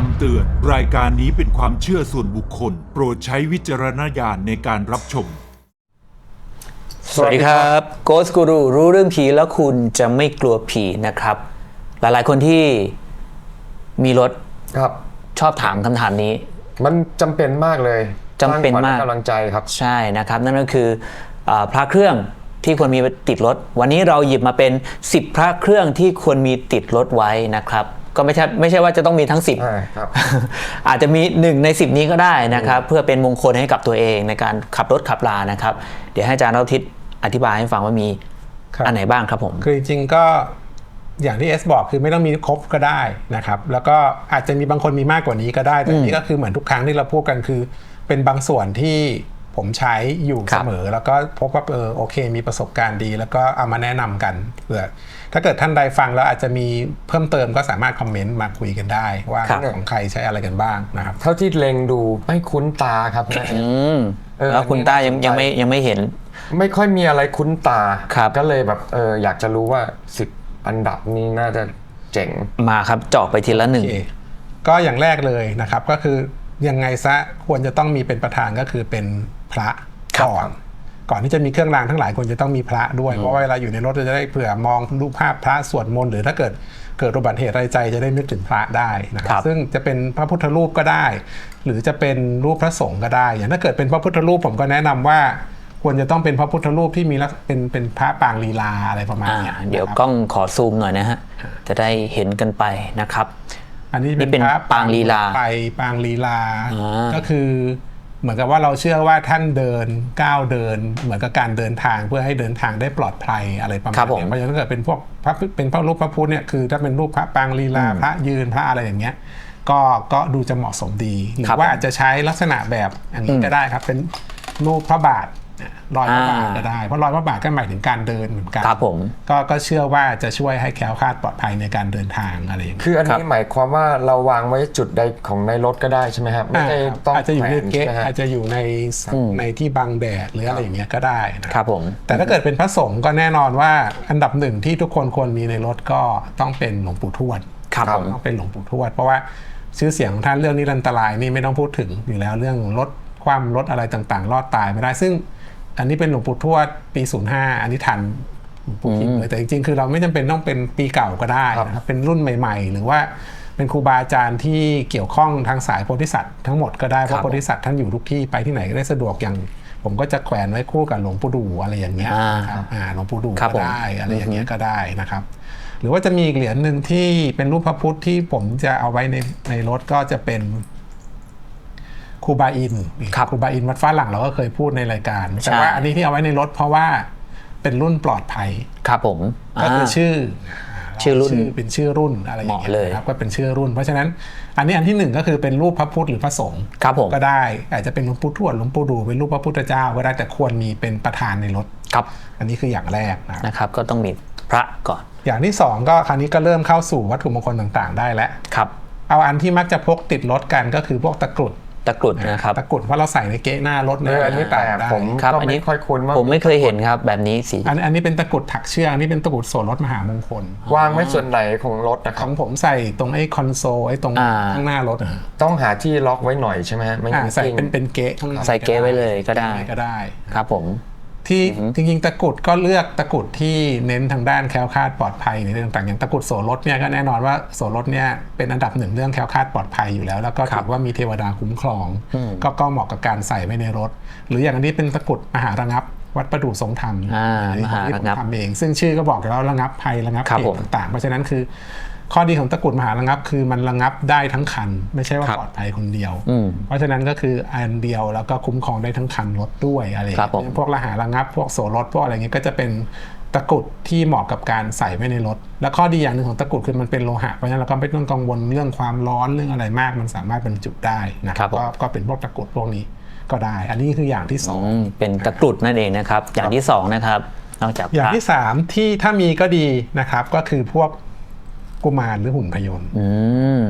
คำเตือน รายการนี้เป็นความเชื่อส่วนบุคคล โปรดใช้วิจารณญาณในการรับชม สวัสดีครับ Ghost Guru รู้เรื่องผีแล้วคุณจะไม่กลัวผีนะครับ หลายๆคนที่มีรถครับ ชอบถามคำถามนี้ มันจำเป็นมากเลยจำเป็นสร้งขวัญมากและกำลังใจครับ ใช่นะครับ นั่นก็คืออาพระเครื่องที่ควรมีติดรถ วันนี้เราหยิบมาเป็น 10 พระเครื่องที่ควรมีติดรถไว้นะครับ ก็ไม่ใช่ไม่ใช่ว่าจะต้องมีทั้ง 10ใช่ครับ อาจจะมีหนึ่งใน 10 นี้ก็ได้นะครับ เพื่อเป็นมงคลให้กับตัวเองในการขับรถขับลานะครับ เดี๋ยวให้อาจารย์เราทิศอธิบายให้ฟังว่ามีครับ อันไหนบ้างครับผม คือจริงๆก็อย่างที่เอสบอกคือไม่ต้องมีครบก็ได้นะครับ แล้วก็อาจจะมีบางคนมีมากกว่านี้ก็ได้แต่อันนี้ก็คือเหมือนทุกครั้งที่เราพูดกันคือ เป็นบางส่วนที่ ผมใช้อยู่ครัเสบมอ แล้วก็พบว่าเออโอเค มีประสบการณ์ดี แล้วก็เอามาแนะนำกันเผื่อถ้าเกิดท่านใดฟังแล้วอาจจะมีเพิ่มเติมก็สามารถคอมเมนต์มาคุยกันได้ ว่าครับของใครใช้อะไรกันบ้างนะครับ เท่าที่เล็งดูไม่คุ้นตาครับนะอืมเออแล้วคุณอันนี้ต้ายังน่าสนใจยังไม่ยังไม่เห็น ไม่ค่อยมีอะไรคุ้นตาครับก็เลยแบบเอออยากจะรู้ว่าสิบอันดับนี้น่าจะเจ๋งมาครับเจาะไปทีละหนึ่งโอเคก็อย่างแรกเลยนะครับก็คือยังไงซะควรจะต้องมีเป็นประธานก็คือเป็น พระครับก่อนก่อนที่จะมีเครื่องรางทั้งหลายควรจะต้องมีพระด้วย เพราะว่าเวลาอยู่ในรถเราจะได้เผื่อมองรูปภาพพระสวดมนต์หรือถ้าเกิดเกิดอุบัติเหตุอะไรใจจะได้นึกถึงพระได้นะคครัรับบซึ่งจะเป็นพระพุทธรูปก็ได้ หรือจะเป็นรูปพระสงฆ์ก็ได้ อย่างถ้าเกิดเป็นพระพุทธรูปผมก็แนะนำว่าควรจะต้องเป็นพระพุทธรูปที่มีลักษเป็นเป็นพระปางลีลาอะไรประมาณอ่าเนี้ยเดี๋ยวนะครับกล้องขอซูมหน่อยนะฮะจะได้เห็นกันไปนะครับ อันนี้นี่เป็นพระปางลีลาไปปางลีลาอ่าก็คือ เหมือนกับว่าเราเชื่อว่าท่านเดินก้าวเดิน เหมือนกับการเดินทางเพื่อให้เดินทางได้ปลอดภัยอะไรประมาณครับผมเนี้ยเพราะฉะนั้นถ้าเกิดเป็นพวกพระเป็นพระรูปพระพุทธเนี่ยคือถ้าเป็นรูปพระปางลีลาพระยืนพระอะไรอย่างเงี้ยก็ก็ดูจะเหมาะสมดี หรือครับว่าอาจจะใช้ลักษณะแบบอย่างนี้ก็ได้ครับเป็นรูปพระบาท รอยพระบาทอ่าก็ได้เพราะรอยพระบาทก็หมายถึงการเดินเหมือนกันครับผมก็ก็เชื่อว่าจะช่วยให้แคล้วคลาดปลอดภัยในการเดินทางอะไรอย่างเงี้ยคืออันครันี้บหมายความว่าเราวางไว้จุดใดของในรถก็ได้ใช่ไหมครับไม่ได้ต้องอาจจะอยู่ในแขวนเก๊ะใช่ไหมฮะอาจจะอยู่ในในที่บังแดดหรืออะไรอย่างเงี้ยก็ได้นะครับผมแต่ถ้าเกิดเป็นพระสงฆ์ก็แน่นอนว่าอันดับหนึ่งที่ทุกคนควรมีในรถก็ต้องเป็นหลวงปู่ทวดครับผมต้องเป็นหลวงปู่ทวด เพราะว่าชื่อเสียงของท่านเรื่องนิรันตรายนี่ไม่ต้องพูดถึงอยู่แล้วเรื่องรถความรถอะไรต่างๆ รอดตายไม่ได้ซึ่ง อันนี้เป็นหลวงปู่ทวดปี 05 อันนี้ทันหลวงปู่ทิมเลยแต่จริงๆ คือเราไม่จำเป็นต้องเป็นปีเก่าก็ได้นะครับเป็นรุ่นใหม่ ๆ หรือว่าเป็นครูบาอาจารย์ที่เกี่ยวข้องทางสายโพธิสัตว์ทั้งหมดก็ได้เพครัราะบโพธิสัตว์ท่านอยู่ทุกที่ไปที่ไหนก็ได้สะดวกอย่าง ผมก็จะแขวนไว้คู่กับหลวงปู่ดูอะไรอย่างเงี้ยอ่าครับอ่าหลวงปู่ดูครับก็ผมได้อะไรอย่างเงี้ยก็ได้นะครับ หรือว่าจะมีอีกเหรียญหนึ่งที่เป็นรูปพระพุทธที่ผมจะเอาไว้ในในรถก็จะเป็น ครูบาอินครับครูบาอินวัดฟ้าหลังเราก็เคยพูดในรายการใช่แต่ว่าอันนี้ที่เอาไว้ในรถเพราะว่าเป็นรุ่นปลอดภัย ครับผม ก็คืออ่าชื่อ ชื่อรุ่นเป็นชื่อรุ่นอะไรอย่างเงี้เหมาะเลยยนะครับก็เป็นชื่อรุ่น เพราะฉะนั้นอันนี้อันที่หนึ่งก็คือเป็นรูปพระพุทธหรือพระสงฆ์ครับผมก็ได้ อาจจะเป็นหลวงปู่ทวดหลวงปู่ดูเป็นรูปพระพุทธเจ้าก็ได้แต่ควรมีเป็นประธานในรถครับ อันนี้คืออย่างแรกนะครับนะครับก็ต้องมีพระก่อน อย่างที่สองก็คราวนี้ก็เริ่มเข้าสู่วัตถุมงคลต่างๆ ได้แล้วครับ เอาอันที่มักจะพกติดรถกันก็คือพวกตะกรุด ตะกรุดนะครับตะกรุดเพราะเราใส่ในเก๊ะหน้ารถเอออันนี้แปลกได้ผมครับก็อันนี้ไม่ค่อยคุ้นว่าผมไม่เคยเห็นครับแบบนี้สีอันอันนี้เป็นตะกรุดถักเชือกอันนี้เป็นตะกรุดโสรถมหามงคลวางไว้ส่วนไหนของรถนะคขรับองผมใส่ตรงไอ้คอนโซลไอ้ตรงอ่าข้างหน้ารถอะต้องหาที่ล็อกไว้หน่อยใช่ไหมฮะไม่อ่างั้นใส่กิ้งเป็นเป็นเก๊ะข้างในใส่เก๊ะไว้เลยก็ได้ก็ได้ครับผม ที่จริงๆตะกรุดก็เลือกตะกรุดที่เน้นทางด้านแคล้วคลาดปลอดภัยในเรื่องต่างๆอย่างตะกรุดโสรถเนี่ยก็แน่นอนว่าโสรถเนี่ยเป็นอันดับหนึ่งเรื่องแคล้วคลาดปลอดภัยอยู่แล้ว แล้วก็ถือว่ามีเทวดาคุ้มครอง ก็ก็เหมาะกับการใส่ไว้ในรถ หรืออย่างอันนี้เป็นตะกรุดมหาระงับ วัดประดู่ทรงธรรมอ่าอันนี้ของที่มผหามระงับทำเอง ซึ่งชื่อก็บอกอยู่แล้วระงับภัยระงับครับเหผตุมต่างๆ เพราะฉะนั้นคือ ข้อดีของตะกรุดมหาระงับ คือมันระงับได้ทั้งคัน ไม่ใช่ว่าครับปลอดภัยคนเดียวอืมเพราะฉะนั้นก็คืออันเดียวแล้วก็คุ้มครองได้ทั้งคันรถด้วยอะไรอย่างครับผมเงี้ยพวกระหาระงับ พวกโสรถพวกอะไรเงี้ยก็จะเป็นตะกรุดที่เหมาะกับการใส่ไว้ในรถ และข้อดีอย่างหนึ่งของตะกรุดคือมันเป็นโลหะ เพราะฉะนั้นเราก็ไม่ต้องกังวลเรื่องความร้อนเรื่องอะไรมาก มันสามารถบรรจุได้นะครับผมก็ก็เป็นพวกตะกรุดพวกนี้ ก็ได้ อันนี้คืออย่างที่สองอืมเป็นตะกรุดนั่นเองนะครับ อย่างที่สองนะครับนอกจากอย่างพระที่สามที่ถ้ามีก็ดีนะครับ ก็คือพวกกุมารหรือหุ่นพยนต์อืม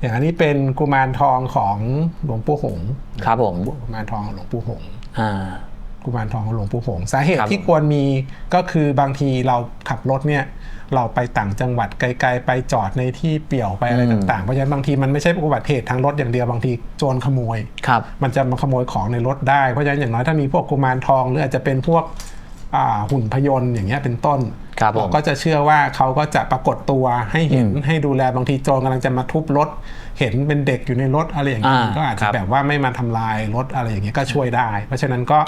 อย่างอันนี้เป็นกุมารทองของหลวงปู่หงส์ครับผมกุมารทองของหลวงปู่หงส์อ่า กุกุมารทองของหลวงปู่หงส์สาเหตุครับที่ควรมีก็คือบางทีเราขับรถเนี่ยเราไปต่างจังหวัดไกลๆไปจอดในที่เปี่ยวไปอะไรต่างๆ เพราะฉะนั้นบางทีมันไม่ใช่อุบัติเหตุทางรถอย่างเดียวบางทีโจรขโมยครับมันจะมาขโมยของในรถได้ เพราะฉะนั้นอย่างน้อยถ้ามีพวกกุมารทองหรืออาจจะเป็นพวกอ่า หุ่นพยนต์อย่างเงี้ยเป็นต้นครับผมเราก็จะเชื่อว่าเขาก็จะปรากฏตัวให้เห็นให้ดูแลบางทีโจรกำลังจะมาทุบรถ เห็นเป็นเด็กอยู่ในรถอะไรอย่างเงี้ยอ่าก็อาจคจะรับแบบว่าไม่มาทำลายรถอะไรอย่างเงี้ยก็ช่วยได้ เพราะฉะนั้นก็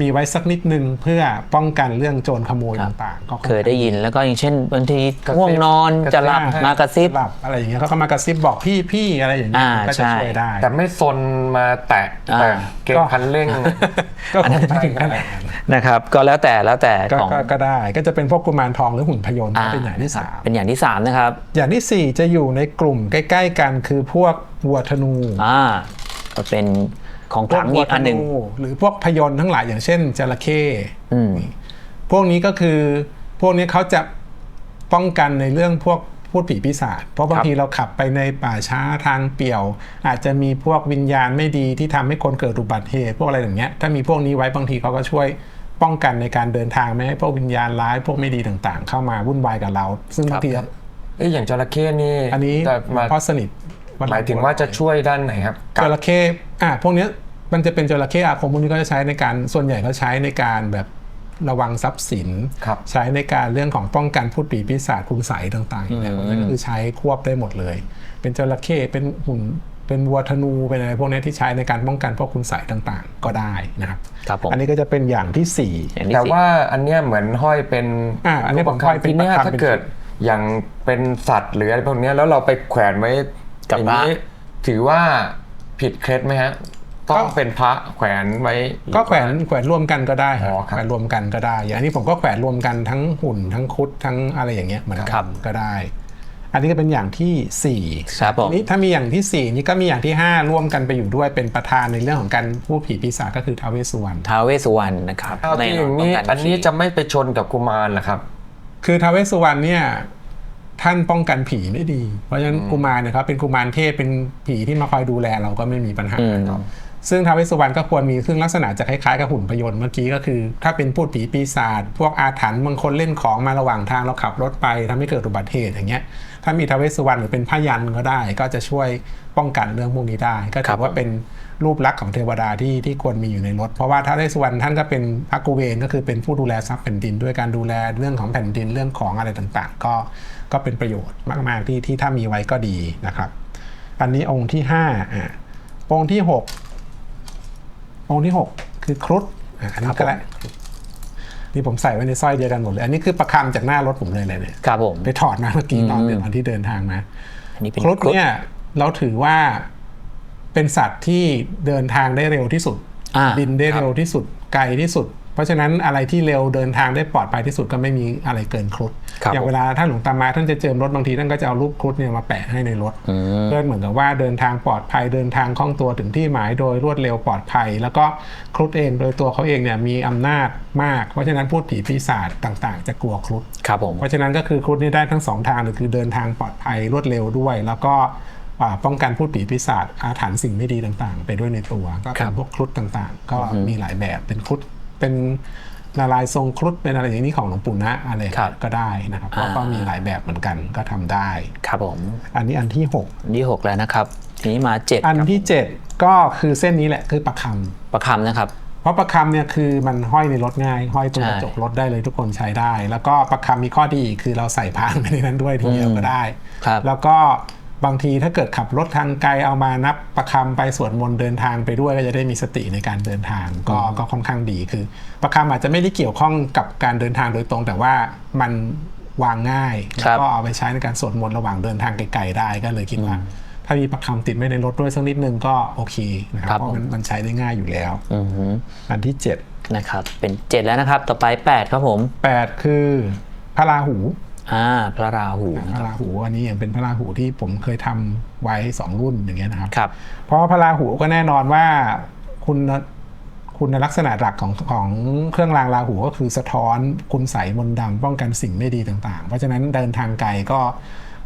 มีไว้สักนิดนึงเพื่อป้องกันเรื่องโจรขโมยต่างๆก็เคยได้ยินแล้วก็อย่างเช่นบางทีกระซิบง่วงนอนกระซิบจะหลับมากระซิบหลับอะไรอย่างเงี้ยเขาก็มากระซิบบอกพี่พี่อะไรอย่างเงี้ยอ่าก็จะใช่ช่วยได้ แต่ไม่ซนมาแตะอ่าแต่เก็บคันเร่งก็คงไม่ถึงขนาดนั้น นะครับก็แล้วแต่แล้วแต่ก็ของก็ก็ได้ก็จะเป็นพวกกุมารทองหรือหุ่นพยนต์ก็เป็นอย่างที่สามเป็นอย่างที่สามนะครับ อย่างที่สี่จะอยู่ในกลุ่มใกล้ ๆ กันคือพวกวัวธนูอ่าก็เป็นของพขวลักงวัอีวกธอันหนึ่งนูหรือพวกพยนต์ทั้งหลายอย่างเช่นจระเข้อืมพวกนี้ก็คือพวกนี้เขาจะป้องกันในเรื่องพวก พูดผีปีศาจเพราะบางทีเราขับไปในป่าช้าทางเปี่ยว อาจจะมีพวกวิญญาณไม่ดีที่ทำให้คนเกิดอุบัติเหตุพวกอะไรอย่างเงี้ยถ้ามีพวกนี้ไว้บางทีเขาก็ช่วยป้องกันในการเดินทางไม่ให้พวกวิญญาณร้ายพวกไม่ดีต่างๆ เข้ามาวุ่นวายกับเรา ซึ่งบางทีเอ้ยอย่างจระเข้นี่อันนี้จะมาพ่อสนิทหมายถึงว่าจะช่วยด้านไหนครับจระเข้อะพวกเนี้ยมันจะเป็นจระเข้อาคมพวกนี้ก็จะใช้ในการส่วนใหญ่ก็ใช้ในการแบบ ระวังทรัพย์สิน ครับ ใช้ในการเรื่องของป้องกันพูดผีปีศาจคุณใสยต่างๆอย่างเงี้ยมันก็คือใช้ควบได้หมดเลย เป็นจระเข้เป็นหุ่นเป็นวัวธนูเป็นอะไรพวกเนี้ยที่ใช้ในการป้องกันพวกคุณใสยต่างๆ ก็ได้นะครับ ครับผมอันนี้ก็จะเป็นอย่างที่สี่อย่างที่แต่สี่ว่าอันเนี้ยเหมือนห้อยเป็นอ่าอันนี้ผมห้อยเป็นทีเนี้ยประคำถ้าเป็น เกิดอย่างเป็นสัตว์หรืออะไรพวกเนี้ยแล้วเราไปแขวนไว้กับอย่างพระนี้ถือว่าผิดเคล็ดไหมฮะ ต้องเป็นพระแขวนไว้ ก็แขวนแขวนรวมกันก็ได้อ๋อครับแขวนรวมกันก็ได้ อย่างนี้ผมก็แขวนรวมกันทั้งหุ่นทั้งคุดทั้งอะไรอย่างเงี้ยเหมือนครักับนก็ได้ อันนี้ก็เป็นอย่างที่สี่ครับผมทีนี้ถ้ามีอย่างที่สี่นี่ก็มีอย่างที่ห้าร่วมกันไปอยู่ด้วยเป็นประธานในเรื่องของการพูดผีปีศาจก็คือท้าวเวสสุวรรณท้าวเวสสุวรรณนะครับเอาที่อย่างนี้ป้กัอันนี้จะไม่ไปชนกับกุมารเหรอครับ คือท้าวเวสสุวรรณเนี่ยท่านป้องกันผีได้ดี เพราะฉะนั้นกุมารเนะครับเป็นกุมารเทพเป็นผีที่มาคอยดูแลเราก็ไม่มีปัญหาอืม ซึ่งท้าวเวสสุวรรณก็ควรมีซึ่งลักษณะจะคล้ายๆกับหุ่นพยนต์เมื่อกี้ก็คือ ถ้าเป็นพูดผีปีศาจพวกอาถรรพ์บางคนเล่นของมาระหว่างทางเราขับรถไปทำให้เกิดอุบัติเหตุอย่างเงี้ยถ้ามีท้าวเวสสุวรรณหรือเป็นพยันก็ได้ ก็จะช่วยป้องกันเรื่องพวกนี้ได้ ก็ถือว่าเป็นรูปลักษณ์ของเทวดาที่ที่ควรมีอยู่ในรถ เพราะว่าท้าวเวสสุวรรณท่านก็เป็นพระกุเวนก็คือเป็นผู้ดูแลทรัพย์แผ่นดิน ด้วยการดูแลเรื่องของแผ่นดินเรื่องของอะไรต่างๆ ก็ก็เป็นประโยชน์มาก ๆที่ที่ถ้ามีไว้ก็ดีนะครับ อันนี้องค์ที่ห้าอะองค์ที่หก องค์ที่ 6 คือครุฑอะอันนี้ก็แหละนี่ผมใส่ไว้ในสร้อยเดียวกันหมดเลย อันนี้คือประคำจากหน้ารถผมเลยเลยเนี่ยครับผมไปถอดมาเมื่อกี้ตอนเดินตอนที่เดินทางมาอันนี้เป็นครุฑเนี่ยเราถือว่าเป็นสัตว์ที่เดินทางได้เร็วที่สุดอ่าบินได้เร็วที่สุดไกลที่สุด เพราะฉะนั้นอะไรที่เร็วเดินทางได้ปลอดภัยที่สุดก็ไม่มีอะไรเกินครุฑครับอย่างเวลาท่านหลวงตามาท่านจะเจิมรถบางทีท่านก็จะเอารูปครุฑเนี่ยมาแปะให้ในรถเพื่อเหมือนกับว่าเดินทางปลอดภัยเดินทางคล่องตัวถึงที่หมายโดยรวดเร็วปลอดภัย แล้วก็ครุฑเองโดยตัวเขาเองเนี่ยมีอำนาจมาก เพราะฉะนั้นพูดผีปีศาจต่างๆ จะกลัวครุฑครับผมเพราะฉะนั้นก็คือครุฑนี่ได้ทั้งสองทางเลยคือเดินทางปลอดภัยรวดเร็วด้วย แล้วก็อ่าป้องกันพูดผีปีศาจอาถรรพ์สิ่งไม่ดีต่างๆ ไปด้วยในตัว ก็ครัเป็นบพวกครุฑต่างๆ ก็มีหลายแบบเป็นครุฑ เป็นนารายณ์ทรงครุฑเป็นอะไรอย่างนี้ของหลวงปู่นะอะไรครับ ก็ได้นะครับก็อ่าก็มีหลายแบบเหมือนกันก็ทำได้ ครับผมอันนี้อันที่หกอันที่หกแล้วนะครับทีนี้มาเจ็ดอันครับที่7ก็คือเส้นนี้แหละคือประคำประคำนะครับเพราะประคำเนี่ยคือมันห้อยในรถง่าย ห้อยตรงใช่กระจกรถได้เลยทุกคนใช้ได้ แล้วก็ประคำมีข้อดีคือเราใส่พานไปในนั้นด้วยทีเดียวก็ได้ ครับ แล้วก็ บางทีถ้าเกิดขับรถทางไกลเอามานับประคำไปสวดมนต์เดินทางไปด้วยก็จะได้มีสติในการเดินทางก็ก็ค่อนข้างดีคือ ประคำอาจจะไม่ได้เกี่ยวข้องกับการเดินทางโดยตรง แต่ว่ามันวางง่ายแล้วก็เอาไปใช้ในการสวดมนต์ระหว่างเดินทางไกลๆได้ก็เลยคิดว่าถ้ามีประคำติดไว้ในรถด้วยสักนิดนึงก็โอเคนะคครัรับบเพราะมันผมมันใช้ได้ง่ายอยู่แล้วอือหืออันที่ 7 นะครับ เป็นเจ็ดแล้วนะครับ ต่อไปแปดครับผม 8 คือพระราหู อ่าพระราหูพระราหูอันนี้ยังเป็นพระราหูที่ผมเคยทำไว้2รุ่นอย่างเงี้ยนะครับ ครับ เพราะว่าพระราหูก็แน่นอนว่าคุณคุณลักษณะหลักของของเครื่องรางราหูก็คือสะท้อนคุณใสยมนต์ดำป้องกันสิ่งไม่ดีต่างๆ เพราะฉะนั้นเดินทางไกลก็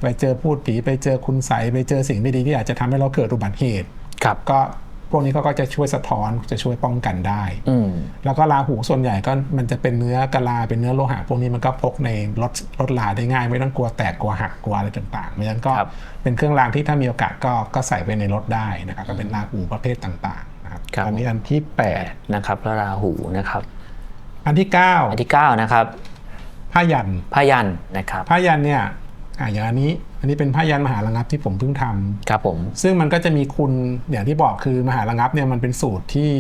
ไปเจอพูดผีไปเจอคุณใสยไปเจอสิ่งไม่ดีที่อาจจะทำให้เราเกิดอุบัติเหตุ ครับ ก็พ วกนี้เขาก็จะช่วยสะท้อนจะช่วยป้องกันได้อืมแล้วก็ราหูส่วนใหญ่ก็มันจะเป็นเนื้อกะลาเป็นเนื้อโลหะพวกนี้มันก็พกในรถรถลาได้ง่าย ไม่ต้องกลัวแตกกลัวหักกลัวอะไรต่างๆเพราะฉะนั้นก็ครับเป็นเครื่องรางที่ถ้ามีโอกาสก็ก็ใส่ไปในรถได้นะครับก็เป็นราหูประเภทต่างๆนะครับครับอันนี้อันที่นะครับพระราหูนะครับ8อันที่อันที่เก้านะครับ9ผ้ายันพยันนะครับผ้ายันเนี่ย อะอย่างอันนี้ อันนี้เป็นผ้ายันมหาระงับที่ผมเพิ่งทำครับผม ซึ่งมันก็จะมีคุณอย่างที่บอกคือมหาระงับเนี่ยมันเป็นสูตรที่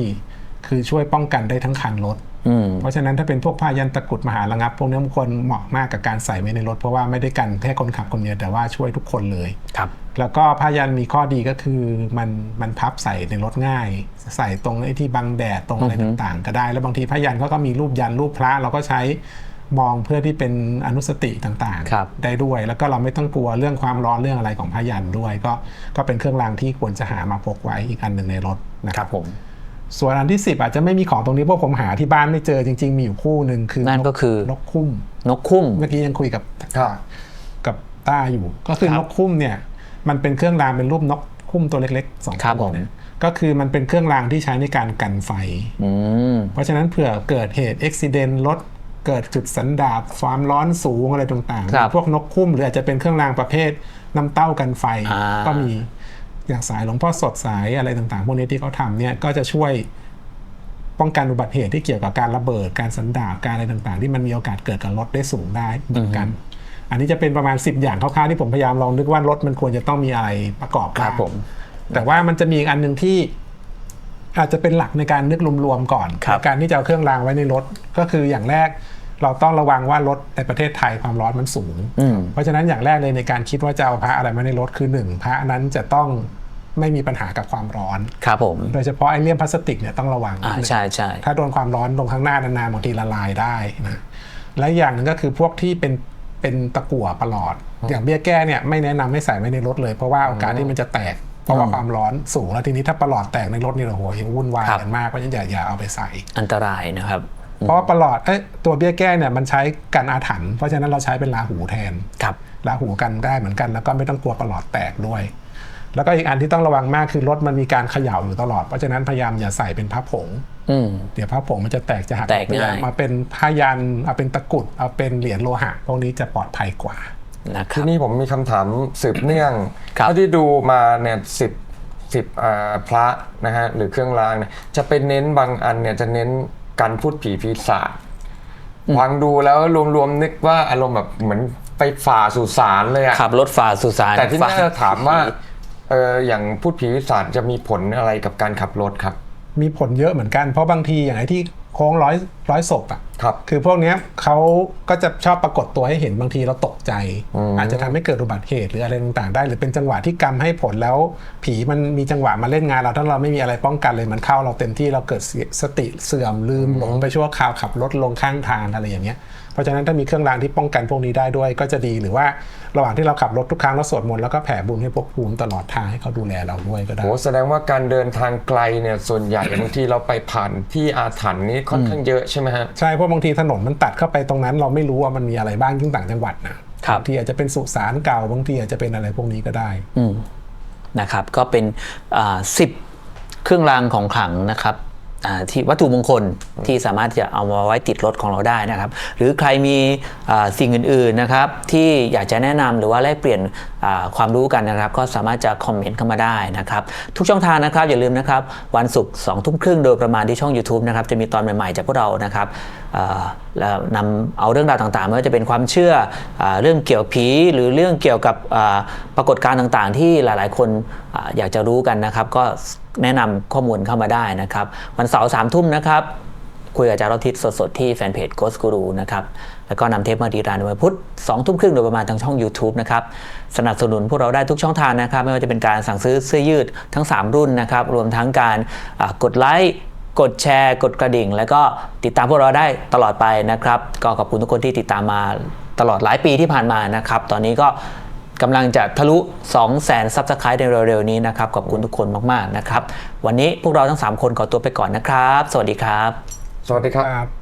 คือช่วยป้องกันได้ทั้งคันรถ อืม เพราะฉะนั้นถ้าเป็นพวกผ้ายันตะกรุดมหาระงับ พวกนี้มันควรเหมาะมากกับการใส่ไว้ในรถ เพราะว่าไม่ได้กันแค่คนขับคนเดียวแต่ว่าช่วยทุกคนเลย ครับ แล้วก็ผ้ายันมีข้อดีก็คือมันมันพับใส่ในรถง่าย ใส่ตรงไอ้ที่บังแดดตรงอะไรต่างๆ ก็ได้ แล้วบางทีผ้ายันเขาก็มีรูปยันรูปพระเราก็ใช้ มองเพื่อที่เป็นอนุสติต่างครับๆได้ด้วย แล้วก็เราไม่ต้องกลัวเรื่องความร้อนเรื่องอะไรของผ้ายันด้วย ก็ก็เป็นเครื่องรางที่ควรจะหามาพกไว้อีกอันหนึ่งในรถนะคครัรับบผมส่วนอันที่ 10 อาจจะไม่มีของตรงนี้เพราะผมหาที่บ้านไม่เจอจริง ๆ มีอยู่คู่หนึ่งคือนั่นก็คือนกคุ้ม นกคุ้มเมื่อกี้ยังคุยกับครับกับต้าอยู่ ก็คือครับนกคุ้มเนี่ย มันเป็นเครื่องรางเป็นรูปนกคุ้มตัวเล็กๆสองครับตัวผมเนี่ยก็คือมันเป็นเครื่องรางที่ใช้ในการกันไฟอืมเพราะฉะนั้นเผื่อเกิดเหตุอุบิเหตุรถ เกิดจุดสันดาบความร้อนสูงอะไรต่างครับๆพวกนกคุ้มหรืออาจจะเป็นเครื่องรางประเภทน้ำเต้ากันไฟอ่าก็มีอย่างสายหลวงพ่อสดสายอะไรต่างๆ พวกนี้ที่เขาทำเนี่ยก็จะช่วยป้องกันอุบัติเหตุที่เกี่ยวกับการระเบิดการสันดาบการอะไรต่างๆ ที่มันมีโอกาสเกิดกับรถได้สูงได้เหมือนกัน อันนี้จะเป็นประมาณ 10 อย่างคร่าวๆที่ผมพยายามลองนึกว่ารถมันควรจะต้องมีอะไรประกอบครับางผม แต่ว่ามันจะมีอีกอันหนึ่งที่อาจจะเป็นหลักในการนึกรวมๆก่อนครับในการที่จะเอาเครื่องรางไว้ในรถก็คืออย่างแรก เราต้องระวังว่ารถในประเทศไทยความร้อนมันสูงอืมเพราะฉะนั้นอย่างแรกเลยในการคิดว่าจะเอาพระอะไรมาในรถคือหนึ่งพระนั้นจะต้องไม่มีปัญหากับความร้อน ครับผม โดยเฉพาะไอเลี่ยมพลาสติกเนี่ยต้องระวังอ่าใช่ใช่ถ้าโดนความร้อนลงข้างหน้านานๆบางทีละลายได้นะและอย่างหนึ่งก็คือพวกที่เป็นเป็นตะกั่วประหลอด อย่างเบี้ยแก้เนี่ยไม่แนะนำให้ใส่ไว้ในรถเลยเพราะว่าโอกาสที่มันจะแตกเพราะว่าความร้อนสูงแล้วทีนี้ถ้าประหลอดแตกในรถนี่โอ้โหยังวุ่นวายกันมากเพราะฉะนั้นอย่าอย่าเอาไปใส่อันตรายนะครับ เพราะว่าประหลอดเอ้ยตัวเบี้ยแก้เนี่ยมันใช้กันอาถรรพ์เพราะฉะนั้นเราใช้เป็นราหูแทนครับราหูกันได้เหมือนกัน แล้วก็ไม่ต้องกลัวประหลอดแตกด้วย แล้วก็อีกอันที่ต้องระวังมากคือรถมันมีการเขย่าอยู่ตลอดเพราะฉะนั้นพยายามอย่าใส่เป็นผ้าผงอืมเดี๋ยวผ้าผงมันจะแตกจะหักแตกพยายามง่ายมาเป็นผ้ายันเอาเป็นตะกรุดเอาเป็นเหรียญโลหะพวกนี้จะปลอดภัยกว่านะคทีรับนี้ผมมีคำถามสืบเนื่องครับเท่าที่ดูมาเนี่ยสิบสิบอ่าพระนะฮะหรือเครื่องรางเนี่ยจะเป็นเน้นบางอันเนี่ยจะเน้น การพูดผีปีศาจฟังดูแล้วรวมๆนึกว่าอารมณ์แบบเหมือนไปฝ่าสู่ศาลเลยอะขับรถฝ่าสุสานแต่ที่ฝ่น่าจะถามว่าเอออย่างพูดผีปีศาจจะมีผลอะไรกับการขับรถครับ มีผลเยอะเหมือนกันเพราะบางทีอย่างไอ้ที่โค้งร้อยร้อยศพอะ ครับคือพวกเนี้ยเขาก็จะชอบปรากฏตัวให้เห็นบางทีเราตกใจ อืม อาจจะทำให้เกิดอุบัติเหตุหรืออะไรต่างๆได้ หรือเป็นจังหวะที่กรรมให้ผลแล้ว ผีมันมีจังหวะมาเล่นงานเราถ้าเราไม่มีอะไรป้องกันเลยมันเข้าเราเต็มที่เราเกิดเสียสติเสื่อมลืมหลงไปชั่วคราวขับรถลงข้างทางอะไรอย่างเงี้ยเพราะฉะนั้นถ้ามีเครื่องรางที่ป้องกันพวกนี้ได้ด้วย ก็จะดีหรือว่าระหว่างที่เราขับรถทุกครั้งเราสวดมนต์แล้วก็แผ่บุญให้พวกภูมิตลอดทางให้เขาดูแลเราด้วยก็ได้ โหแสดงว่าการเดินทางไกลเนี่ยส่วนใหญ่ บางทีเราไปผ่านที่อาถรรพ์นี้ค่อนข้างเยอะใช่ไหมฮะ ใช่เพราะบางทีถนนมันตัดเข้าไปตรงนั้น เราไม่รู้ว่ามันมีอะไรบ้างยิ่งต่างจังหวัดนะครับบางทีอาจจะเป็นสุสานเก่าบางทีอาจจะเป็นอะไรพวกนี้ก็ได้อืมนะครับ ก็เป็นสิบเครื่องรางของขลังนะครับอ่าที่วัตถุมงคลที่สามารถจะเอามาไว้ติดรถของเราได้นะครับ หรือใครมีอ่าสิ่งอื่นๆนะครับ ที่อยากจะแนะนำหรือว่าแลกเปลี่ยนอ่า ความรู้กันนะครับ ก็สามารถจะคอมเมนต์เข้ามาได้นะครับ ทุกช่องทางนะครับอย่าลืมนะครับ วันศุกร์สองทุ่มครึ่งโดยประมาณที่ช่อง YouTube นะครับจะมีตอนใหม่ๆจากพวกเรานะครับแล้วนำเอาเรื่องราวต่างๆไม่ว่าจะเป็นความเชื่ออเรื่องเกี่ยวผีหรือเรื่องเกี่ยวกับปรากฏการณ์ต่างๆ ที่หลายๆ คนออยากจะรู้กันนะครับ ก็แนะนำข้อมูลเข้ามาได้นะครับ วันเสาร์สามทุ่มนะครับ คุยกับอาจารย์รทิศสดๆ ที่แฟนเพจ Ghost Guru นะครับ แล้วก็นำเทปมาดีรานวันพุธสองทุ่มครึ่งโดยประมาณทางช่อง YouTube นะครับ สนับสนุนพวกเราได้ทุกช่องทางนะครับ ไม่ว่าจะเป็นการสั่งซื้อเสื้อยืดทั้ง 3 รุ่นนะครับ รวมทั้งการกดไลค์กดแชร์ กดกระดิ่ง แล้วก็ติดตามพวกเราได้ตลอดไปนะครับ ก็ขอบคุณทุกคนที่ติดตามมาตลอดหลายปีที่ผ่านมานะครับ ตอนนี้ก็กำลังจะทะลุ 2 0 0 0 0 0ซับสไครต์ในเร็วๆนี้นะครับ ขอบคุณทุกคนมากๆนะครับ วันนี้พวกเราทั้ง 3 คนขอตัวไปก่อนนะครับ สวัสดีครับ สวัสดีครับ